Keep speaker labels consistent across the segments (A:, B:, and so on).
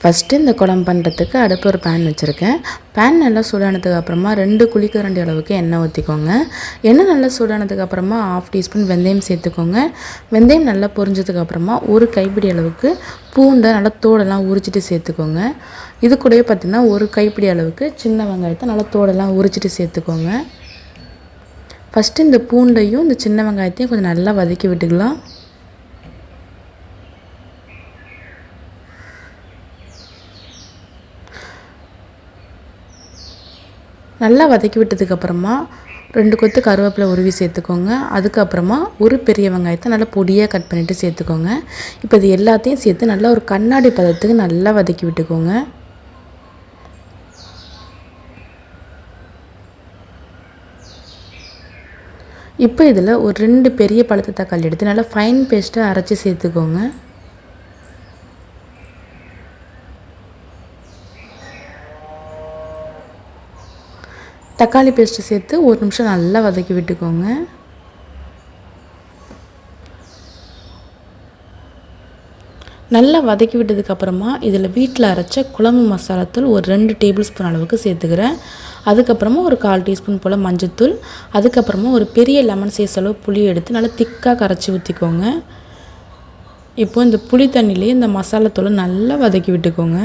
A: First இந்த குழம்பு பண்ணுறதுக்கு அடுப்பு ஒரு பேன் வச்சுருக்கேன். பேன் நல்லா சூடானதுக்கு அப்புறமா ரெண்டு குழிக்கரண்டி அளவுக்கு எண்ணெய் ஊற்றிக்கோங்க எண்ணெய் நல்லா சூடானதுக்கு அப்புறமா ஆஃப் டீஸ்பூன் வெந்தயம் சேர்த்துக்கோங்க. வெந்தயம் நல்லா பொரிஞ்சதுக்கு அப்புறமா ஒரு கைப்பிடி அளவுக்கு பூண்டை நல்லா தோடெல்லாம் உரிச்சிட்டு சேர்த்துக்கோங்க. இது கூடயே பார்த்திங்கன்னா ஒரு கைப்பிடி அளவுக்கு சின்ன வெங்காயத்தை நல்லா தோடெல்லாம் உரிச்சிட்டு சேர்த்துக்கோங்க. ஃபஸ்ட்டு இந்த பூண்டையும் இந்த சின்ன வெங்காயத்தையும் கொஞ்சம் நல்லா வதக்கி விட்டுக்கலாம். நல்லா வதக்கி விட்டதுக்கப்புறமா ரெண்டு கொத்து கருவேப்பிலை உருவி சேர்த்துக்கோங்க. அதுக்கப்புறமா ஒரு பெரிய வெங்காயத்தை நல்லா பொடியாக கட் பண்ணிவிட்டு சேர்த்துக்கோங்க. இப்போ இது எல்லாத்தையும் சேர்த்து நல்லா ஒரு கண்ணாடி பதத்துக்கு நல்லா வதக்கி விட்டுக்கோங்க. இப்போ இதில் ஒரு ரெண்டு பெரிய பழுத்த தக்காளி எடுத்து நல்லா ஃபைன் பேஸ்ட்டாக அரைச்சி சேர்த்துக்கோங்க. தக்காளி பேஸ்ட்டு சேர்த்து ஒரு நிமிஷம் நல்லா வதக்கி விட்டுக்கோங்க. நல்லா வதக்கி விட்டதுக்கப்புறமா இதில் வீட்டில் அரைச்ச குழம்பு மசாலாத்தூள் ஒரு ரெண்டு டேபிள் ஸ்பூன் அளவுக்கு சேர்த்துக்கிறேன். அதுக்கப்புறமா ஒரு கால் டீஸ்பூன் போல் மஞ்சத்தூள் அதுக்கப்புறமா ஒரு பெரிய லெமன் சைஸ் அளவு புளி எடுத்து நல்லா திக்காக கரைச்சி ஊற்றிக்கோங்க இப்போது இந்த புளி தண்ணியிலே இந்த மசாலாத்தூளை நல்லா வதக்கி விட்டுக்கோங்க.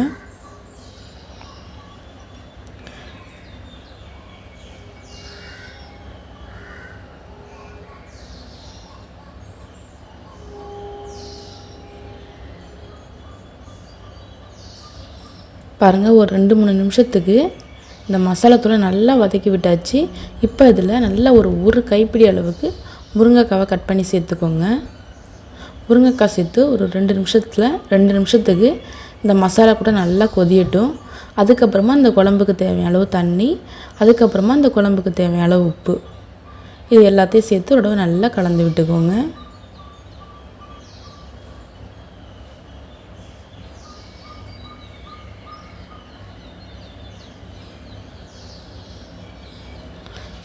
A: பாருங்கள் ஒரு ரெண்டு மூணு நிமிஷத்துக்கு இந்த மசாலாத்தூளை நல்லா வதக்கி விட்டாச்சு. இப்போ இதில் நல்லா ஒரு ஒரு கைப்பிடி அளவுக்கு முருங்கைக்காவை கட் பண்ணி சேர்த்துக்கோங்க. முருங்கைக்காய் சேர்த்து ஒரு ரெண்டு நிமிஷத்தில் ரெண்டு நிமிஷத்துக்கு இந்த மசாலா கூட நல்லா கொதியட்டும். அதுக்கப்புறமா இந்த குழம்புக்கு தேவையான அளவு தண்ணி அதுக்கப்புறமா இந்த குழம்புக்கு தேவையான அளவு உப்பு. இது எல்லாத்தையும் சேர்த்து ஒரு நல்லா கலந்து விட்டுக்கோங்க.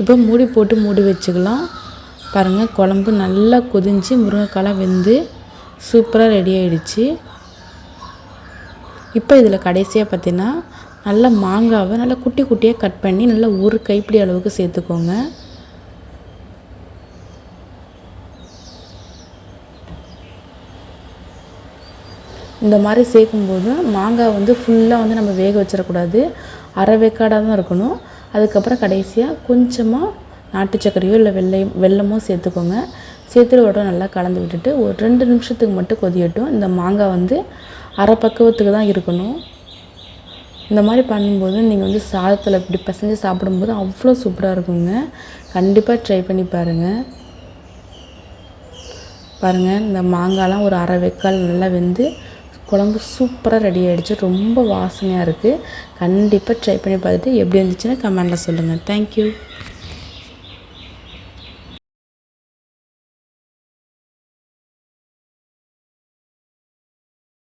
A: இப்போ மூடி போட்டு மூடி வச்சுக்கலாம். பாருங்கள் குழம்பு நல்லா கொதிஞ்சு முருங்கைக்காலாம் வெந்து சூப்பராக ரெடி ஆகிடுச்சு இப்போ இதில் கடைசியாக பார்த்தீங்கன்னா நல்லா மாங்காவை நல்லா குட்டி குட்டியாக கட் பண்ணி நல்லா ஒரு கைப்பிடி அளவுக்கு சேர்த்துக்கோங்க. இந்த மாதிரி சேர்க்கும்போது மாங்காய் வந்து ஃபுல்லாக வந்து நம்ம வேக வச்சிடக்கூடாது. அரை வேக்காடாக தான் இருக்கணும். அதுக்கப்புறம் கடைசியாக கொஞ்சமாக நாட்டு சர்க்கரையோ இல்லை வெள்ளையும் வெல்லமோ சேர்த்துக்கோங்க. சேர்த்துட்டு உடனே நல்லா கலந்து விட்டுட்டு ஒரு ரெண்டு நிமிஷத்துக்கு மட்டும் கொதியட்டும். இந்த மாங்காய் வந்து அரை பக்குவத்துக்கு தான் இருக்கணும். இந்த மாதிரி பண்ணும்போது நீங்கள் வந்து சாதத்தில் இப்படி பிசைஞ்சு சாப்பிடும்போது அவ்வளோ சூப்பராக இருக்குங்க. கண்டிப்பாக ட்ரை பண்ணி பாருங்கள் பாருங்கள் இந்த மாங்காய்லாம் ஒரு அரை வெக்கால் நல்லா வெந்து குழம்பு சூப்பராக ரெடி ஆகிடுச்சு ரொம்ப வாசனையாக இருக்குது கண்டிப்பாக ட்ரை பண்ணி பார்த்துட்டு எப்படி இருந்துச்சுன்னு கமெண்டில் சொல்லுங்கள் தேங்க்யூ